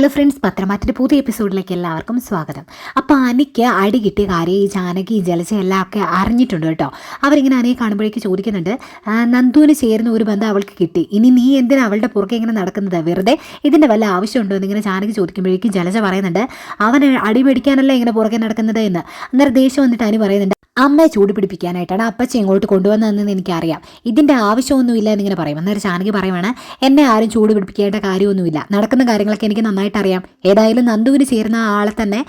Hello friends പത്രമാറ്റിന്റെ പുതിയ എപ്പിസോഡിലേക്ക് എല്ലാവർക്കും സ്വാഗതം. അപ്പോൾ അനിക്ക് അടി കിട്ടിയ കാര്യം ഈ ജാനകി ജലജ എല്ലാം ഒക്കെ അറിഞ്ഞിട്ടുണ്ട് കേട്ടോ. അവരിങ്ങനെ അനിയെ കാണുമ്പോഴേക്ക് ചോദിക്കുന്നുണ്ട് "ആ, നന്ദുവിന് ചേരുന്ന ഒരു ബന്ധം അവൾക്ക് കിട്ടി. ഇനി നീ എന്തിനാ അവളുടെ പുറകെ ഇങ്ങനെ നടക്കുന്നത്? വെറുതെ ഇതിന്റെ വല്ല ആവശ്യമുണ്ടോ? എന്നിങ്ങനെ ജാനകി ചോദിക്കുമ്പോഴേക്കും ജലജ പറയുന്നുണ്ട് അവൻ അടി മേടിക്കാനല്ല ഇങ്ങനെ പുറകെ നടക്കുന്നത്? എന്ന്. അന്നേരം ദേഷ്യം വന്നിട്ട് അനി പറയുന്നുണ്ട് അമ്മയെ ചൂട് പിടിപ്പിക്കാനായിട്ടാണ് അപ്പച്ചി ഇങ്ങോട്ട് കൊണ്ടുവന്നതെന്ന് എനിക്കറിയാം. ഇതിന്റെ ആവശ്യമൊന്നുമില്ല എന്നിങ്ങനെ പറയും. അന്നേരം ചാനകി പറയുവാണ് എന്നെ ആരും ചൂട് പിടിപ്പിക്കേണ്ട കാര്യമൊന്നുമില്ല. നടക്കുന്ന കാര്യങ്ങളൊക്കെ എനിക്ക് നന്നായിട്ട് അറിയാം. ഏതായാലും നന്ദുവിന് ചേരുന്ന ആളെ തന്നെ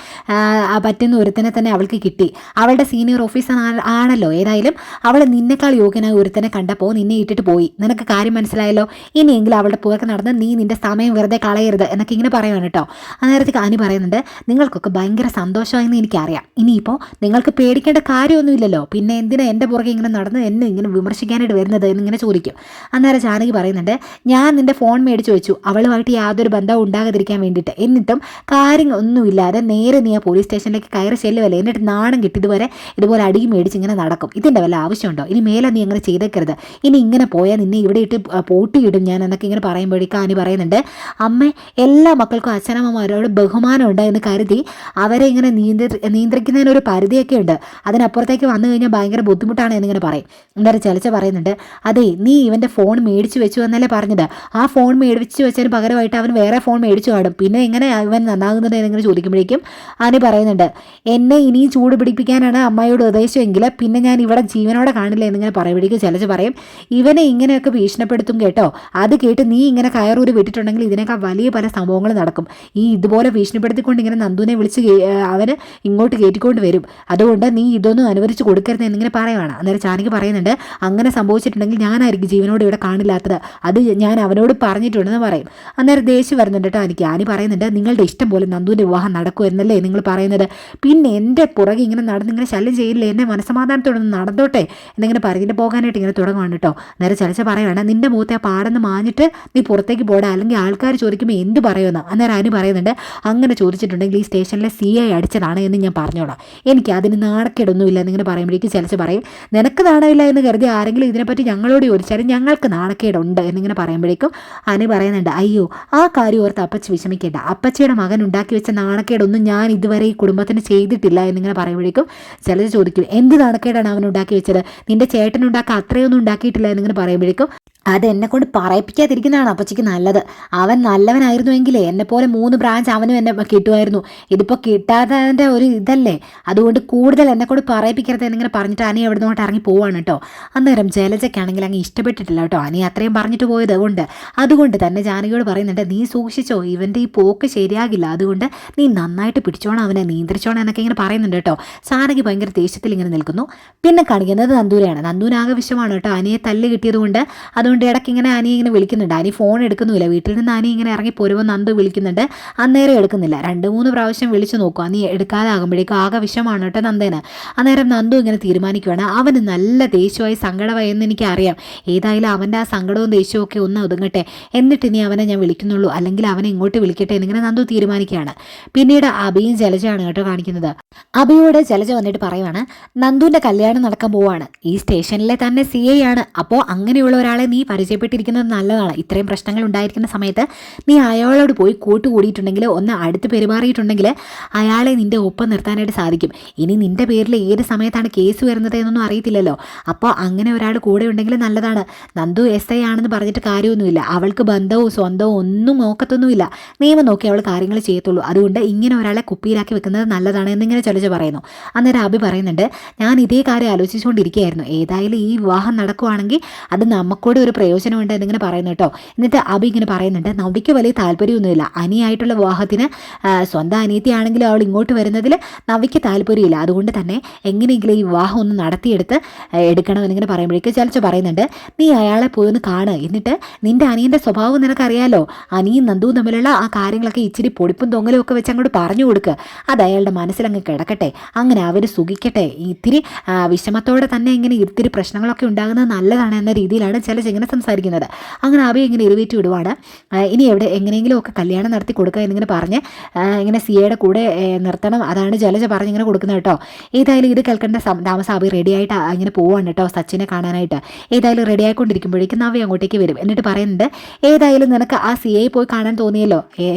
പറ്റുന്ന ഒരുത്തനെ തന്നെ അവൾക്ക് കിട്ടി. അവളുടെ സീനിയർ ഓഫീസർ ആണല്ലോ. ഏതായാലും അവൾ നിന്നെക്കാൾ യോഗ്യനായ ഒരുത്തനെ കണ്ടപ്പോൾ നിന്നെ ഇട്ടിട്ട് പോയി. നിനക്ക് കാര്യം മനസ്സിലായല്ലോ? ഇനിയെങ്കിലും അവളുടെ പുറത്ത് നടന്ന് നീ നിന്റെ സമയം വെറുതെ കളയരുത് എന്നൊക്കെ ഇങ്ങനെ പറയുവാണ് കേട്ടോ. അന്നേരത്തേക്ക് അനി പറയുന്നുണ്ട് നിങ്ങൾക്കൊക്കെ ഭയങ്കര സന്തോഷമായെന്ന് എനിക്കറിയാം. ഇനിയിപ്പോൾ നിങ്ങൾക്ക് പേടിക്കേണ്ട കാര്യമൊന്നുമില്ലല്ലോ പിന്നെ എന്തിനാ എന്റെ പുറകെ ഇങ്ങനെ നടന്ന് എന്നെ ഇങ്ങനെ വിമർശിക്കാനായിട്ട് വരുന്നത് എന്നിങ്ങനെ ചോദിക്കും. അന്നേരം ജാനകി പറയുന്നുണ്ട് ഞാൻ നിന്റെ ഫോൺ മേടിച്ച് വെച്ചു. അവളുമായിട്ട് യാതൊരു ബന്ധവും ഉണ്ടാകാതിരിക്കാൻ വേണ്ടിയിട്ട്. എന്നിട്ടും കാര്യം ഒന്നുമില്ലാതെ നേരെ നീ ആ പോലീസ് സ്റ്റേഷനിലേക്ക് കയറി ചെല്ലുവല്ലേ. എന്നിട്ട് നാണം കിട്ടി ഇതുവരെ ഇതുപോലെ അടിയും മേടിച്ച് ഇങ്ങനെ നടക്കും. ഇതിന്റെ വല്ല ആവശ്യമുണ്ടോ? ഇനി മേലെ നീ അങ്ങനെ ചെയ്തേക്കരുത്. ഇനി ഇങ്ങനെ പോയാൽ നിന്നെ ഇവിടെ ഇട്ട് പൂട്ടിയിടും ഞാൻ എന്നൊക്കെ ഇങ്ങനെ പറയുമ്പോഴേക്കും ആനി പറയുന്നുണ്ട് അമ്മ എല്ലാ മക്കൾക്കും അച്ഛനമ്മമാരോട് ബഹുമാനം ബഹുമാനമുണ്ട് എന്ന് കരുതി അവരെ ഇങ്ങനെ നിയന്ത്രി നിയന്ത്രിക്കുന്നതിനൊരു പരിധിയൊക്കെ ഉണ്ട്. അതിനപ്പുറത്തേക്ക് വന്നു കഴിഞ്ഞാൽ ഭയങ്കര ബുദ്ധിമുട്ടാണ് എന്നിങ്ങനെ പറയും. എന്തായാലും ചെലച്ച പറയുന്നുണ്ട് അതെ നീ ഇവന്റെ ഫോൺ മേടിച്ചു വെച്ചു എന്നല്ലേ പറഞ്ഞത്. ആ ഫോൺ മേടിച്ചു വെച്ചതിന് പകരമായിട്ട് അവൻ വേറെ ഫോൺ മേടിച്ചു കാണും. പിന്നെ എങ്ങനെ ഇവൻ നന്നാകുന്നത് എന്നിങ്ങനെ ചോദിക്കുമ്പോഴേക്കും ആനി പറയുന്നുണ്ട് എന്നെ ഇനിയും ചൂട് പിടിപ്പിക്കാനാണ് അമ്മയോട് ഉദ്ദേശമെങ്കിൽ പിന്നെ ഞാൻ ഇവിടെ ജീവനോടെ കാണില്ല എന്നിങ്ങനെ പറയുമ്പോഴേക്കും ചെലച്ച് പറയും ഇവനെ ഇങ്ങനെയൊക്കെ ഭീഷണിപ്പെടുത്തും കേട്ടോ. അത് കേട്ട് നീ ഇങ്ങനെ കയറൂര് വിട്ടിട്ടുണ്ടെങ്കിൽ ഇതിനേക്കാൾ വലിയ പല സംഭവങ്ങൾ നടക്കും. ഈ ഇതുപോലെ ഭീഷണിപ്പെടുത്തിക്കൊണ്ട് ഇങ്ങനെ നന്ദുവിനെ വിളിച്ച് അവന് ഇങ്ങോട്ട് കയറ്റിക്കൊണ്ട് വരും. അതുകൊണ്ട് നീ ഇതൊന്നും അനുവദിച്ച് കൊടുക്കരുത് എന്നിങ്ങനെ പറയുവാണ്. അന്നേരം ചാനകി പറയുന്നുണ്ട് അങ്ങനെ സംഭവിച്ചിട്ടുണ്ടെങ്കിൽ ഞാനായിരിക്കും ജീവനോട് ഇവിടെ കാണില്ലാത്തത്. അത് ഞാൻ അവനോട് പറഞ്ഞിട്ടുണ്ടെന്ന് പറയും. അന്നേരം ദേഷ്യം വരുന്നുണ്ട് കേട്ടോ എനിക്ക്. ആനി പറയുന്നുണ്ട് നിങ്ങളുടെ ഇഷ്ടം പോലെ നന്ദുവിന്റെ വിവാഹം നടക്കൂ എന്നല്ലേ നിങ്ങൾ പറയുന്നത്. പിന്നെ എന്റെ പുറകെ ഇങ്ങനെ നടന്ന് ഇങ്ങനെ ശല്യം ചെയ്യില്ലേ? എന്നെ മനസ്സമാധാനത്തോടെ നടന്നോട്ടെ? എന്നിങ്ങനെ പറഞ്ഞിട്ട് പോകാനായിട്ട് ഇങ്ങനെ തുടങ്ങുകയാണ് കേട്ടോ. അന്നേരം ചലച്ച പറയുവാണ് നിന്റെ മുഖത്തെ ആ പാടെന്ന് മാഞ്ഞിട്ട് നീ പുറത്തേക്ക് പോടാ. അല്ലെങ്കിൽ ആൾക്കാർ ചോദിക്കുമ്പോൾ എന്ത് പറയുമെന്ന്? അന്നേരം ആനി പറയുന്നുണ്ട് അങ്ങനെ ചോദിച്ചിട്ടുണ്ടെങ്കിൽ ഈ സ്റ്റേഷനിലെ സി ഐ അടിച്ചതാണ് എന്ന് ഞാൻ പറഞ്ഞോളാം. എനിക്ക് അതിന് നാണക്കേടൊന്നുമില്ല. എന്നിങ്ങനെ പറയുമ്പോഴേക്കും ചലച്ച് പറയും നിനക്ക് നാണമില്ല എന്ന് കരുതി ആരെങ്കിലും ഇതിനെപ്പറ്റി ഞങ്ങളോട് ചോദിച്ചാലും ഞങ്ങൾക്ക് നാണക്കേടുണ്ട് എന്നിങ്ങനെ പറയുമ്പോഴേക്കും അനി പറയുന്നുണ്ട് അയ്യോ ആ കാര്യം ഓർത്ത് അപ്പച്ചി വിഷമിക്കേണ്ട. അപ്പച്ചയുടെ മകൻ ഉണ്ടാക്കി വെച്ച നാണക്കേടൊന്നും ഞാൻ ഇതുവരെ ഈ കുടുംബത്തിന് ചെയ്തിട്ടില്ല എന്നിങ്ങനെ പറയുമ്പോഴേക്കും ചിലർ ചോദിക്കും എന്ത് നാണക്കേടാണ് അവൻ ഉണ്ടാക്കി വെച്ചത്? നിന്റെ ചേട്ടൻ ഉണ്ടാക്കാൻ അത്രയൊന്നും ഉണ്ടാക്കിയിട്ടില്ല എന്നിങ്ങനെ പറയുമ്പോഴേക്കും അത് എന്നെ കൊണ്ട് പറയിപ്പിക്കാതിരിക്കുന്നതാണ് അപ്പച്ചയ്ക്ക് നല്ലത്. അവൻ നല്ലവനായിരുന്നുവെങ്കിലേ എന്നെ പോലെ മൂന്ന് ബ്രാഞ്ച് അവനും എന്നെ കിട്ടുമായിരുന്നു. ഇതിപ്പോൾ കിട്ടാത്തതിന്റെ ഒരു ഇതല്ലേ? അതുകൊണ്ട് കൂടുതൽ എന്നെ കൊണ്ട് പറയിപ്പിക്കരുത് എന്നിങ്ങനെ പറഞ്ഞിട്ട് അനി അവിടെ നിന്നോട്ട് ഇറങ്ങി പോവാണ് കേട്ടോ. അന്നേരം ജലജയ്ക്കാണെങ്കിൽ അങ്ങ് ഇഷ്ടപ്പെട്ടിട്ടില്ല കേട്ടോ. അനി അത്രയും പറഞ്ഞിട്ട് പോയത് കൊണ്ട് അതുകൊണ്ട് തന്നെ ജാനകിയോട് പറയുന്നുണ്ട് നീ സൂക്ഷിച്ചോ ഇവന്റെ ഈ പോക്ക് ശരിയാകില്ല. അതുകൊണ്ട് നീ നന്നായിട്ട് പിടിച്ചോണം അവനെ നിയന്ത്രിച്ചോണം എന്നൊക്കെ ഇങ്ങനെ പറയുന്നുണ്ട് കേട്ടോ. ജാനകി ഭയങ്കര ദേഷ്യത്തിൽ ഇങ്ങനെ നിൽക്കുന്നു. പിന്നെ കാണിക്കുന്നത് നന്ദൂരെയാണ് നന്ദൂനാകെ വിഷമാണ് കേട്ടോ. അനിയെ തല്ല് കിട്ടിയതുകൊണ്ട് അതുകൊണ്ട് ഇടയ്ക്ക് ഇങ്ങനെ ആനി ഇങ്ങനെ വിളിക്കുന്നുണ്ട്. ആനി ഫോൺ എടുക്കുന്നില്ല വീട്ടിൽ നിന്ന് ആനി ഇങ്ങനെ ഇറങ്ങി പോരുമ്പോൾ നന്ദു വിളിക്കുന്നുണ്ട്. അന്നേരം എടുക്കുന്നില്ല. രണ്ട് മൂന്ന് പ്രാവശ്യം വിളിച്ചു നോക്കും. നീ എടുക്കാതാകുമ്പോഴേക്കും ആകെ വിഷമാണ് കേട്ടോ നന്ദേന്. അന്നേരം നന്ദു ഇങ്ങനെ തീരുമാനിക്കുകയാണ് അവന് നല്ല ദേഷ്യമായി സങ്കടമായി എന്ന് എനിക്കറിയാം. ഏതായാലും അവന്റെ ആ സങ്കടവും ദേഷ്യവും ഒക്കെ ഒന്ന് ഒതുങ്ങട്ടെ. എന്നിട്ട് ഇനി അവനെ ഞാൻ വിളിക്കുന്നുള്ളൂ. അല്ലെങ്കിൽ അവനെ ഇങ്ങോട്ട് വിളിക്കട്ടെ എന്നിങ്ങനെ നന്ദു തീരുമാനിക്കുകയാണ്. പിന്നീട് അബിയും ജലജയാണ് കേട്ടോ കാണിക്കുന്നത്. അബിയോട് ജലജ വന്നിട്ട് പറയുവാണ് നന്ദുവിന്റെ കല്യാണം നടക്കാൻ പോവാണ്. ഈ സ്റ്റേഷനിലെ തന്നെ സി ഐ ആണ്. അപ്പോൾ അങ്ങനെയുള്ള ഒരാളെ നീ പരിചയപ്പെട്ടിരിക്കുന്നത് നല്ലതാണ്. ഇത്രയും പ്രശ്നങ്ങൾ ഉണ്ടായിരിക്കുന്ന സമയത്ത് നീ അയാളോട് പോയി കൂട്ടുകൂടിയിട്ടുണ്ടെങ്കിൽ ഒന്ന് അടുത്ത് പെരുമാറിയിട്ടുണ്ടെങ്കിൽ അയാളെ നിന്റെ ഒപ്പം നിർത്താനായിട്ട് സാധിക്കും. ഇനി നിന്റെ പേരിൽ ഏത് സമയത്താണ് കേസ് വരുന്നത് എന്നൊന്നും അറിയത്തില്ലല്ലോ. അപ്പോൾ അങ്ങനെ ഒരാൾ കൂടെ ഉണ്ടെങ്കിൽ നല്ലതാണ്. നന്ദു എസ് ഐ ആണെന്ന് പറഞ്ഞിട്ട് കാര്യമൊന്നുമില്ല. അവൾക്ക് ബന്ധവും സ്വന്തവും ഒന്നും നോക്കത്തൊന്നുമില്ല. നിയമം നോക്കി അവൾ കാര്യങ്ങൾ ചെയ്യത്തുള്ളൂ. അതുകൊണ്ട് ഇങ്ങനെ ഒരാളെ കുപ്പിയിലാക്കി വെക്കുന്നത് നല്ലതാണ് എന്നിങ്ങനെ ചൊലിച്ച് പറയുന്നു. അന്നേരം അബി പറയുന്നുണ്ട് ഞാൻ ഇതേ കാര്യം ആലോചിച്ചുകൊണ്ടിരിക്കുകയായിരുന്നു. ഏതായാലും ഈ വിവാഹം നടക്കുവാണെങ്കിൽ അത് നമുക്കൂടെ ഒരു പ്രയോജനമുണ്ട് എന്നിങ്ങനെ പറയുന്നു കേട്ടോ. എന്നിട്ട് അബി ഇങ്ങനെ പറയുന്നുണ്ട് നവിക്ക് വലിയ താല്പര്യമൊന്നുമില്ല. അനിയായിട്ടുള്ള വിവാഹത്തിന് സ്വന്തം അനിയത്തിയാണെങ്കിലും അവൾ ഇങ്ങോട്ട് വരുന്നതിൽ നവിക്ക് താല്പര്യമില്ല. അതുകൊണ്ട് തന്നെ എങ്ങനെയെങ്കിലും ഈ വിവാഹം ഒന്ന് നടത്തിയെടുത്ത് എടുക്കണം എന്നിങ്ങനെ പറയുമ്പോഴേക്കും ചലച്ച പറയുന്നുണ്ട് നീ അയാളെ പോയി ഒന്ന് കാണ്. എന്നിട്ട് നിന്റെ അനിയന്റെ സ്വഭാവം നിനക്കറിയാലോ? അനിയും നന്ദുവും തമ്മിലുള്ള ആ കാര്യങ്ങളൊക്കെ ഇച്ചിരി പൊടിപ്പും തൊങ്ങലും ഒക്കെ വെച്ച് അങ്ങോട്ട് പറഞ്ഞു കൊടുക്കുക അത് അയാളുടെ മനസ്സിലങ്ങ് കിടക്കട്ടെ. അങ്ങനെ അവർ സുഖിക്കട്ടെ. ഇത്തിരി വിഷമത്തോടെ തന്നെ ഇങ്ങനെ ഇത്തിരി പ്രശ്നങ്ങളൊക്കെ ഉണ്ടാകുന്നത് നല്ലതാണ് എന്ന രീതിയിലാണ് ചില ഇങ്ങനെ സംസാരിക്കുന്നത്. അങ്ങനെ അവയെ ഇങ്ങനെ ഇരുവേറ്റ് വിടുവാണ്. ഇനി എവിടെ എങ്ങനെയെങ്കിലും ഒക്കെ കല്യാണം നടത്തി കൊടുക്കുക എന്നിങ്ങനെ പറഞ്ഞ് ഇങ്ങനെ സിയയുടെ കൂടെ നിർത്തണം. അതാണ് ജലജ പറഞ്ഞ് ഇങ്ങനെ കൊടുക്കുന്നത് കേട്ടോ. ഏതായാലും ഇത് കേൾക്കേണ്ട താമസം അബി റെഡി ആയിട്ട് ഇങ്ങനെ പോവാണ് കേട്ടോ സച്ചിനെ കാണാനായിട്ട്. ഏതായാലും റെഡി ആയിക്കൊണ്ടിരിക്കുമ്പോഴേക്കും നവ്യ അങ്ങോട്ടേക്ക് വരും. എന്നിട്ട് പറയുന്നുണ്ട് ഏതായാലും നിനക്ക് ആ സി ഐ പോയി കാണാൻ തോന്നിയല്ലോ. ഏ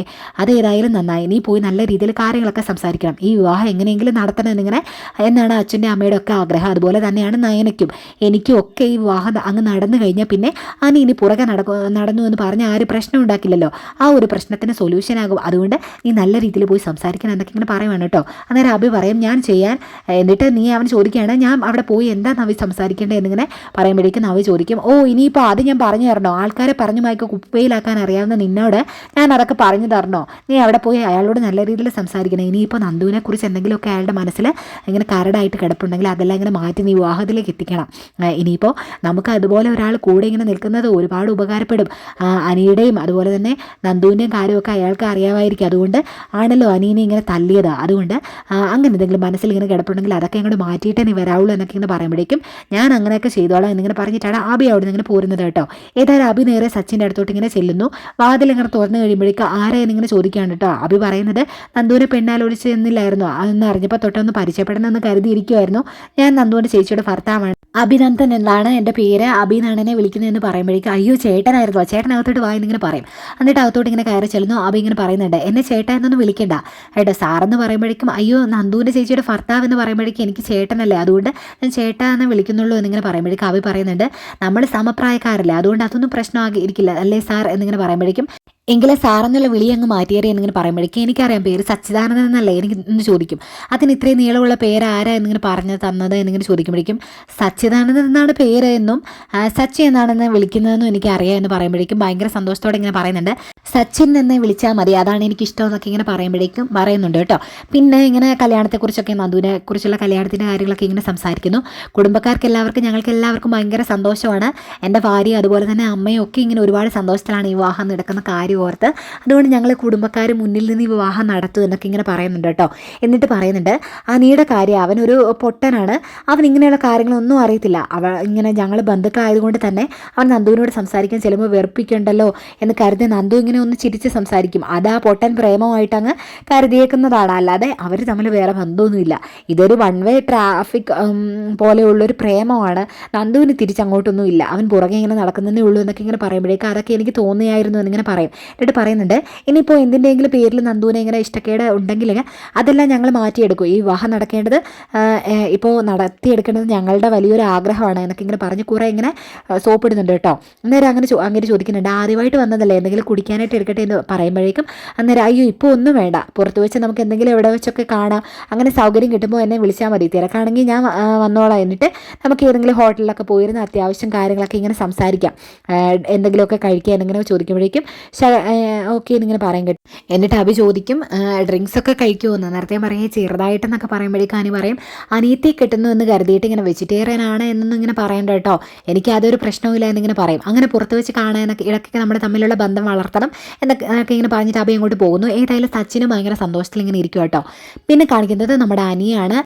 അതേതായാലും നന്നായി. നീ പോയി നല്ല രീതിയിൽ കാര്യങ്ങളൊക്കെ സംസാരിക്കണം. ഈ വിവാഹം എങ്ങനെയെങ്കിലും നടത്തണം എന്നിങ്ങനെ എന്നാണ് അച്ഛന്റെ അമ്മയുടെ ഒക്കെ ആഗ്രഹം. അതുപോലെ തന്നെയാണ് നയനയ്ക്കും. എനിക്കും ഒക്കെ ഈ വിവാഹം അങ്ങ് നടന്നു കഴിഞ്ഞാൽ പിന്നെ അനി ഇനി പുറകെ നടക്കു നടന്നു എന്ന് പറഞ്ഞ് ആരും പ്രശ്നം ഉണ്ടാക്കില്ലല്ലോ. ആ ഒരു പ്രശ്നത്തിന് സൊല്യൂഷൻ ആകും. അതുകൊണ്ട് നീ നല്ല രീതിയിൽ പോയി സംസാരിക്കണം എന്നൊക്കെ ഇങ്ങനെ പറയുവാണ് കേട്ടോ. അന്നേരം അഭി പറയും ഞാൻ ചെയ്യാൻ എന്നിട്ട് നീ അവൻ ചോദിക്കുകയാണ് ഞാൻ അവിടെ പോയി എന്താ നവി സംസാരിക്കേണ്ടത്? എന്നിങ്ങനെ പറയുമ്പോഴേക്കും നവി ചോദിക്കും ഓ ഇനിയിപ്പോൾ അത് ഞാൻ പറഞ്ഞു തരണോ? ആൾക്കാരെ പറഞ്ഞു മായ്ക്ക് കുപ്പയിലാക്കാൻ അറിയാവുന്ന നിന്നോട് ഞാൻ അതൊക്കെ പറഞ്ഞു തരണോ? നീ അവിടെ പോയി അയാളോട് നല്ല രീതിയിൽ സംസാരിക്കണം. ഇനിയിപ്പോൾ നന്ദുവിനെ കുറിച്ച് എന്തെങ്കിലുമൊക്കെ അയാളുടെ മനസ്സിൽ ഇങ്ങനെ കരടായിട്ട് കിടപ്പുണ്ടെങ്കിൽ അതെല്ലാം ഇങ്ങനെ മാറ്റി നീ വിവാഹത്തിലേക്ക് എത്തിക്കണം. ഇനിയിപ്പോൾ നമുക്ക് അതുപോലെ ഒരാൾ കൂടെ ഇങ്ങനെ നിൽക്കുന്നത് ഒരുപാട് ഉപകാരപ്പെടും. അനിയുടെയും അതുപോലെ തന്നെ നന്ദുവിന്റെയും കാര്യമൊക്കെ അയാൾക്ക് അറിയാമായിരിക്കും. അതുകൊണ്ട് ആണല്ലോ അനീനെ ഇങ്ങനെ തല്ലിയത്. അതുകൊണ്ട് അങ്ങനെ എന്തെങ്കിലും മനസ്സിൽ ഇങ്ങനെ കിടപ്പുണ്ടെങ്കിൽ അതൊക്കെ ഇങ്ങോട്ട് മാറ്റിയിട്ടേ നീ വരാവുള്ളൂ എന്നൊക്കെ ഇങ്ങനെ പറയുമ്പോഴേക്കും ഞാൻ അങ്ങനെയൊക്കെ ചെയ്തോളാം എന്നിങ്ങനെ പറഞ്ഞിട്ടാണ് അബി അവിടെ നിന്ന് ഇങ്ങനെ പോരുന്നത് കേട്ടോ. ഏതായാലും അബി നേരെ സച്ചിന്റെ അടുത്തോട്ട് ഇങ്ങനെ ചെല്ലുന്നു. വാതിൽ ഇങ്ങനെ തുറന്നു കഴിയുമ്പോഴേക്കും ആരെയെന്ന് ഇങ്ങനെ ചോദിക്കുകയാണ് കേട്ടോ. അബി പറയുന്നത് നന്ദുവിനെ പെണ്ണാലോചിച്ച് എന്നില്ലായിരുന്നു അതൊന്ന് അറിഞ്ഞപ്പോൾ തൊട്ടൊന്ന് പരിചയപ്പെടണമെന്ന് കരുതിയിരിക്കുമായിരുന്നു ഞാൻ നന്ദുവിന്റെ ചേച്ചിയുടെ ഭർത്താവാണ്. അഭിനന്ദൻ എന്നാണ് എന്റെ പേര്. അബി എന്നാണ് എന്നെ പറയുമ്പോഴേക്കും അയ്യോ ചേട്ടനായിരുന്നു. ചേട്ടൻ അകത്തോട്ട് വായി ഇങ്ങനെ പറയും. എന്നിട്ട് അകത്തോട്ട് ഇങ്ങനെ കയറി ചെല്ലുന്നു. അബി ഇങ്ങനെ പറയുന്നുണ്ട് എന്നെ ചേട്ടൻ എന്നൊന്നും വിളിക്കണ്ട. കേട്ടോ സാറെന്ന് പറയുമ്പോഴേക്കും അയ്യോ നന്ദുവിന്റെ ചേച്ചിയുടെ ഭർത്താവ് എന്ന് പറയുമ്പോഴേക്കും എനിക്ക് ചേട്ടനല്ലേ. അതുകൊണ്ട് ഞാൻ ചേട്ടാ എന്ന് വിളിക്കുന്നുള്ളൂ എന്നിങ്ങനെ പറയുമ്പോഴേക്കും അബി പറയുന്നുണ്ട് നമ്മൾ സമപ്രായക്കാരല്ലേ. അതുകൊണ്ട് അതൊന്നും പ്രശ്നമാക്കി ഇരിക്കില്ല അല്ലേ സാർ എന്നിങ്ങനെ പറയുമ്പോഴേക്കും എങ്കിലും സാറെന്നുള്ള വിളി അങ്ങ് മാറ്റിയേറി എന്നിങ്ങനെ പറയുമ്പോഴേക്കും എനിക്കറിയാം പേര് സച്ചിദാനന്ദൻ എന്നല്ലേ എനിക്ക് എന്ന് ചോദിക്കും. അതിന് ഇത്രയും നീളമുള്ള പേര് ആരാ എന്നിങ്ങനെ പറഞ്ഞു തന്നത് എന്നിങ്ങനെ ചോദിക്കുമ്പോഴേക്കും സച്ചിദാനന്ദൻ എന്നാണ് പേര് എന്നും സച്ചി എന്നാണെന്ന് വിളിക്കുന്നതെന്നും എനിക്ക് അറിയാം എന്ന് പറയുമ്പോഴേക്കും ഭയങ്കര സന്തോഷത്തോടെ ഇങ്ങനെ പറയുന്നുണ്ട്. സച്ചിൻ എന്ന് വിളിച്ചാൽ മതി അതാണ് എനിക്ക് ഇഷ്ടം എന്നൊക്കെ ഇങ്ങനെ പറയുമ്പോഴേക്കും പറയുന്നുണ്ട് കേട്ടോ. പിന്നെ ഇങ്ങനെ കല്യാണത്തെക്കുറിച്ചൊക്കെ മധുവിനെ കുറിച്ചുള്ള കല്യാണത്തിന്റെ കാര്യങ്ങളൊക്കെ ഇങ്ങനെ സംസാരിക്കുന്നു. കുടുംബക്കാർക്ക് എല്ലാവർക്കും ഞങ്ങൾക്ക് എല്ലാവർക്കും ഭയങ്കര സന്തോഷമാണ്. എന്റെ ഭാര്യ അതുപോലെ തന്നെ അമ്മയും ഒക്കെ ഇങ്ങനെ ഒരുപാട് സന്തോഷത്തിലാണ് ഈ വിവാഹം നടക്കുന്ന കാര്യം ഓർത്ത് അതുകൊണ്ട് ഞങ്ങൾ കുടുംബക്കാർ മുന്നിൽ നിന്ന് വിവാഹം നടത്തും എന്നൊക്കെ ഇങ്ങനെ പറയുന്നുണ്ട് കേട്ടോ. എന്നിട്ട് പറയുന്നുണ്ട് അനിയുടെ കാര്യം അവനൊരു പൊട്ടനാണ്. അവൻ ഇങ്ങനെയുള്ള കാര്യങ്ങളൊന്നും അറിയത്തില്ല. അവ ഇങ്ങനെ ഞങ്ങൾ ബന്ധുക്കളായതുകൊണ്ട് തന്നെ അവൻ നന്ദുവിനോട് സംസാരിക്കാൻ ചിലപ്പോൾ വെറുപ്പിക്കണ്ടല്ലോ എന്ന് കരുതി നന്ദു ഇങ്ങനെ ഒന്ന് ചിരിച്ച് സംസാരിക്കും. അത് ആ പൊട്ടൻ പ്രേമമായിട്ട് അങ്ങ് കരുതിയേക്കുന്നതാണ്. അല്ലാതെ അവർ തമ്മിൽ വേറെ ബന്ധമൊന്നുമില്ല. ഇതൊരു വൺ വേ ട്രാഫിക് പോലെയുള്ളൊരു പ്രേമമാണ്. നന്ദുവിന് തിരിച്ചങ്ങോട്ടൊന്നും ഇല്ല അവൻ പുറകെ ഇങ്ങനെ നടക്കുന്നതേ ഉള്ളൂ എന്നൊക്കെ ഇങ്ങനെ പറയുമ്പോഴേക്കും അതൊക്കെ എനിക്ക് തോന്നിയായിരുന്നു എന്നിങ്ങനെ പറയും. എന്നിട്ട് പറയുന്നുണ്ട് ഇനിയിപ്പോൾ എന്തിന്റെയെങ്കിലും പേരിൽ നന്ദുവിനെ ഇങ്ങനെ ഇഷ്ടക്കേട് ഉണ്ടെങ്കിൽ അതെല്ലാം ഞങ്ങൾ മാറ്റിയെടുക്കും. ഈ വിവാഹം നടക്കേണ്ടത് ഇപ്പോൾ നടത്തിയെടുക്കേണ്ടത് ഞങ്ങളുടെ വലിയൊരു ആഗ്രഹമാണ് എന്നൊക്കെ ഇങ്ങനെ പറഞ്ഞ് കുറേ ഇങ്ങനെ സോപ്പിടുന്നുണ്ട് കേട്ടോ. അന്നേരം അങ്ങനെ അങ്ങനെ ചോദിക്കുന്നുണ്ട് ആദ്യമായിട്ട് വന്നതല്ലേ? എന്തെങ്കിലും കുടിക്കാനായിട്ട് എടുക്കട്ടെ എന്ന് പറയുമ്പോഴേക്കും? അന്നേരം അയ്യോ ഇപ്പോൾ ഒന്നും വേണ്ട. പുറത്ത് വെച്ച് നമുക്ക് എന്തെങ്കിലും എവിടെ വെച്ചൊക്കെ കാണാം. അങ്ങനെ സൗകര്യം കിട്ടുമ്പോൾ എന്നെ വിളിച്ചാൽ മതി. തിരക്കാണെങ്കിൽ ഞാൻ വന്നോളാം എന്നിട്ട് നമുക്ക് ഏതെങ്കിലും ഹോട്ടലിലൊക്കെ പോയിരുന്ന അത്യാവശ്യം കാര്യങ്ങളൊക്കെ ഇങ്ങനെ സംസാരിക്കാം. എന്തെങ്കിലുമൊക്കെ കഴിക്കുക എന്നിങ്ങനെ ചോദിക്കുമ്പോഴേക്കും ഓക്കെ എന്നിങ്ങനെ പറയും കേട്ടോ. എന്നിട്ട് അഭി ചോദിക്കും ഡ്രിങ്ക്സ് ഒക്കെ കഴിക്കുമെന്ന് നേരത്തെ പറയും ചെറുതായിട്ടെന്നൊക്കെ പറയുമ്പോഴേക്കും അനി പറയും അനിയത്തി കിട്ടുന്നു എന്ന് കരുതിയിട്ട് ഇങ്ങനെ വെജിറ്റേറിയൻ ആണ് എന്നൊന്നും ഇങ്ങനെ പറയണ്ട കേട്ടോ. എനിക്ക് അതൊരു പ്രശ്നവുമില്ല എന്നിങ്ങനെ പറയും. അങ്ങനെ പുറത്ത് വെച്ച് കാണാനൊക്കെ ഇടയ്ക്കൊക്കെ നമ്മുടെ തമ്മിലുള്ള ബന്ധം വളർത്തണം എന്നൊക്കെ ഇങ്ങനെ പറഞ്ഞിട്ട് അഭി അങ്ങോട്ട് പോകുന്നു. ഏതായാലും സച്ചിനും ഭയങ്കര സന്തോഷത്തിൽ ഇങ്ങനെ ഇരിക്കും കേട്ടോ. പിന്നെ കാണിക്കുന്നത് നമ്മുടെ അനിയാണ്.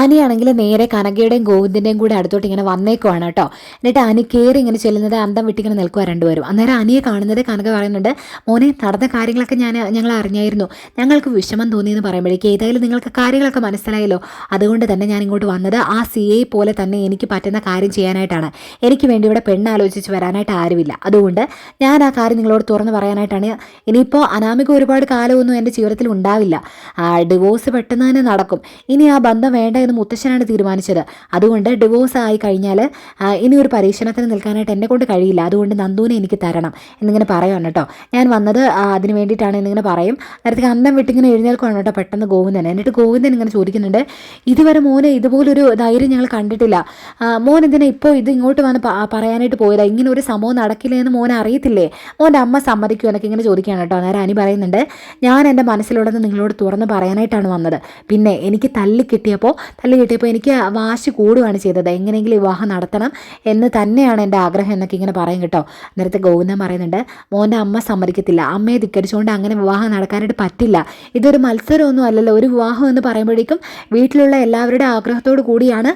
അനിയാണെങ്കിൽ നേരെ കനകയുടെയും ഗോവിന്ദന്റെയും കൂടെ അടുത്തോട്ട് ഇങ്ങനെ വന്നേക്കുവാണ് കേട്ടോ. എന്നിട്ട് അനി കയറി ഇങ്ങനെ ചെല്ലുന്നത് അന്തം വിട്ടിങ്ങനെ നിൽക്കുക രണ്ടുപേരും. അന്നേരം അനിയെ കാണുന്നത് കനക പറയുന്നുണ്ട് മോനെ നടന്ന കാര്യങ്ങളൊക്കെ ഞാൻ ഞങ്ങൾ അറിഞ്ഞായിരുന്നു. ഞങ്ങൾക്ക് വിഷമം തോന്നിയെന്ന് പറയുമ്പോഴേക്കും ഏതായാലും നിങ്ങൾക്ക് കാര്യങ്ങളൊക്കെ മനസ്സിലായല്ലോ. അതുകൊണ്ട് തന്നെ ഞാൻ ഇങ്ങോട്ട് വന്നത് ആ സി എ പോലെ തന്നെ എനിക്ക് പറ്റുന്ന കാര്യം ചെയ്യാനായിട്ടാണ്. എനിക്ക് വേണ്ടി ഇവിടെ പെണ്ണാലോചിച്ച് വരാനായിട്ട് ആരുമില്ല. അതുകൊണ്ട് ഞാൻ ആ കാര്യം നിങ്ങളോട് തുറന്ന് പറയാനായിട്ടാണ്. ഇനിയിപ്പോൾ അനാമിക ഒരുപാട് കാലമൊന്നും എന്റെ ജീവിതത്തിൽ ഉണ്ടാവില്ല. ഡിവോഴ്സ് പെട്ടെന്ന് തന്നെ നടക്കും. ഇനി ആ ബന്ധം വേണ്ട എന്ന് മുത്തശ്ശനാണ് തീരുമാനിച്ചത്. അതുകൊണ്ട് ഡിവോഴ്സ് ആയി കഴിഞ്ഞാൽ ഇനി ഒരു പരീക്ഷണത്തിന് നിൽക്കാനായിട്ട് എന്നെ കൊണ്ട് കഴിയില്ല. അതുകൊണ്ട് നന്ദുവിനെ എനിക്ക് തരണം എന്നിങ്ങനെ പറയാണ് കേട്ടോ. ഞാൻ വന്നത് അതിന് വേണ്ടിയിട്ടാണ് എന്നിങ്ങനെ പറയും. നേരത്തെ അന്തം വിട്ടിങ്ങനെ എഴുന്നേൽക്കുകയാണ് കേട്ടോ പെട്ടെന്ന് ഗോവിന്ദൻ. എന്നിട്ട് ഗോവിന്ദൻ ഇങ്ങനെ ചോദിക്കുന്നുണ്ട് ഇതുവരെ മോനെ ഇതുപോലൊരു ധൈര്യം ഞങ്ങൾ കണ്ടിട്ടില്ല. മോൻ എന്തിനാ ഇപ്പോൾ ഇത് ഇങ്ങോട്ട് വന്ന് പറയാനായിട്ട് പോയതാ? ഇങ്ങനെ ഒരു സംഭവം നടക്കില്ല എന്ന് മോനെ അറിയത്തില്ലേ? മോന്റെ അമ്മ സമ്മതിക്കുമോ എന്നൊക്കെ ഇങ്ങനെ ചോദിക്കുകയാണ് കേട്ടോ. അന്നേരം അനി പറയുന്നുണ്ട് ഞാൻ എന്റെ മനസ്സിലുള്ളത് നിങ്ങളോട് തുറന്ന് പറയാനായിട്ടാണ് വന്നത്. പിന്നെ എനിക്ക് തല്ലി കിട്ടിയപ്പോൾ കിട്ടിയപ്പോൾ തല്ല് കിട്ടിയപ്പോൾ എനിക്ക് വാശി കൂടുകയാണ് ചെയ്തത്. എങ്ങനെയെങ്കിലും വിവാഹം നടത്തണം എന്ന് തന്നെയാണ് എന്റെ ആഗ്രഹം എന്നൊക്കെ ഇങ്ങനെ പറയും കേട്ടോ. നേരത്തെ ഗോവിന്ദൻ പറയുന്നുണ്ട് മോന്റെ അമ്മ സമ്മതിക്കത്തില്ല. അമ്മയെ ധിക്കരിച്ചുകൊണ്ട് അങ്ങനെ വിവാഹം നടക്കാനായിട്ട് പറ്റില്ല. ഇതൊരു മത്സരമൊന്നും അല്ലല്ലോ. ഒരു വിവാഹം എന്ന് പറയുമ്പോഴേക്കും വീട്ടിലുള്ള എല്ലാവരുടെ ആഗ്രഹത്തോടു കൂടിയാണ്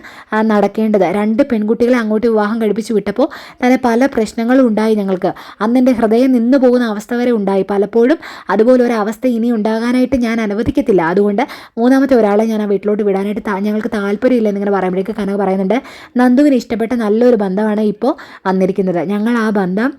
നടക്കേണ്ടത്. രണ്ട് പെൺകുട്ടികളെ അങ്ങോട്ട് വിവാഹം കഴിപ്പിച്ച് വിട്ടപ്പോൾ തന്നെ പല പ്രശ്നങ്ങളും ഉണ്ടായി ഞങ്ങൾക്ക്. അന്ന് എന്റെ ഹൃദയം നിന്നു പോകുന്ന അവസ്ഥ വരെ ഉണ്ടായി. പലപ്പോഴും അതുപോലെ ഒരു അവസ്ഥ ഇനി ഉണ്ടാകാനായിട്ട് ഞാൻ അനുവദിക്കത്തില്ല. അതുകൊണ്ട് മൂന്നാമത്തെ ഒരാളെ ഞാൻ ആ വീട്ടിലോട്ട് വിടാനായിട്ട് ഞങ്ങൾക്ക് താല്പര്യമില്ല എന്നിങ്ങനെ പറയുമ്പോഴേക്ക് കനക പറയുന്നുണ്ട് നന്ദുവിന് ഇഷ്ടപ്പെട്ട നല്ലൊരു ബന്ധമാണ് ഇപ്പോൾ വന്നിരിക്കുന്നത്. ഞങ്ങൾ ആ ബന്ധം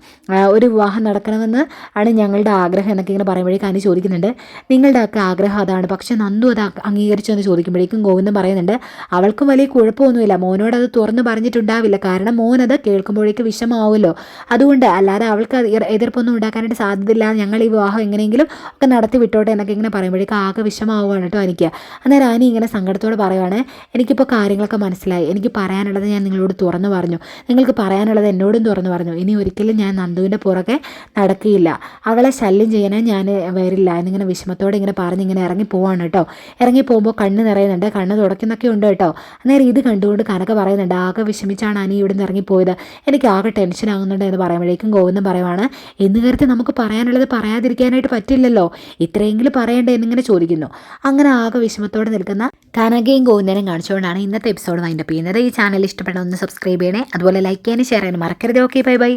ഒരു വിവാഹം നടക്കണമെന്ന് ആണ് ഞങ്ങളുടെ ആഗ്രഹം എന്നൊക്കെ ഇങ്ങനെ പറയുമ്പോഴേക്കും അനു ചോദിക്കുന്നുണ്ട് നിങ്ങളുടെ ഒക്കെ ആഗ്രഹം അതാണ്. പക്ഷെ നന്ദു അത് അംഗീകരിച്ചു എന്ന് ചോദിക്കുമ്പോഴേക്കും ഗോവിന്ദൻ പറയുന്നുണ്ട് അവൾക്കും വലിയ കുഴപ്പമൊന്നുമില്ല. മോനോട് അത് തുറന്നു പറഞ്ഞിട്ടുണ്ടാവില്ല. കാരണം മോൻ അത് കേൾക്കുമ്പോഴേക്ക് വിഷമാവുമല്ലോ അതുകൊണ്ട് അല്ലാതെ അവൾക്ക് എതിർപ്പൊന്നും ഉണ്ടാക്കാനായിട്ട് സാധ്യതയില്ല. ഞങ്ങൾ ഈ വിവാഹം എങ്ങനെയെങ്കിലും ഒക്കെ നടത്തി വിട്ടോട്ടെ എന്നൊക്കെ ഇങ്ങനെ പറയുമ്പോഴേക്കും ആകെ വിഷമാവുകയാണ് കേട്ടോ എനിക്ക് അന്നേരം ആനി ഇങ്ങനെ സങ്കടത്തോടെ പറയുവാണ്. എനിക്കിപ്പോൾ കാര്യങ്ങളൊക്കെ മനസ്സിലായി. എനിക്ക് പറയാനുള്ളത് ഞാൻ നിങ്ങളോട് തുറന്നു പറഞ്ഞു. നിങ്ങൾക്ക് പറയാനുള്ളത് എന്നോടും തുറന്നു പറഞ്ഞു. ഇനി ഒരിക്കലും ഞാൻ നന്ദുവിന്റെ പുറകെ നടക്കുകയില്ല. അവളെ ശല്യം ചെയ്യാനേ ഞാൻ വരില്ല. എന്നിങ്ങനെ വിഷമത്തോടെ ഇങ്ങനെ പറഞ്ഞ് ഇങ്ങനെ ഇറങ്ങി പോവാണ് കേട്ടോ. ഇറങ്ങി പോകുമ്പോൾ കണ്ണ് നിറയുന്നുണ്ട്. കണ്ണ് തുടയ്ക്കുന്നൊക്കെ ഉണ്ട് കേട്ടോ. അന്നേരം ഇത് കണ്ടുകൊണ്ട് കനക പറയുന്നുണ്ട് ആകെ വിഷമിച്ചാണ് അനി ഇവിടുന്ന് ഇറങ്ങിപ്പോയത് എനിക്ക് ആകെ ടെൻഷൻ ആകുന്നുണ്ട് എന്ന് പറയുമ്പോഴേക്കും ഗോവിന്ദൻ പറയുവാണ് എന്ന് കരുതി നമുക്ക് പറയാനുള്ളത് പറയാതിരിക്കാനായിട്ട് പറ്റില്ലല്ലോ. ഇത്രയെങ്കിലും പറയണ്ടേ എന്നിങ്ങനെ ചോദിക്കുന്നു. അങ്ങനെ ആകെ വിഷമത്തോടെ നിൽക്കുന്ന കനകയും ഗോവിന്ദനും കാണിച്ചുകൊണ്ടാണ് ഇന്നത്തെ എപ്പിസോഡ് വൈൻഡപ്പ് ചെയ്യുന്നത്. ഈ ചാനൽ ഇഷ്ടപ്പെട്ട ഒന്ന് സബ്സ്ക്രൈബ് ചെയ്യണേ. അതുപോലെ ലൈക്ക് ചെയ്യാനും ഷെയർ ചെയ്യാനും മറക്കരുത്. Okay bye bye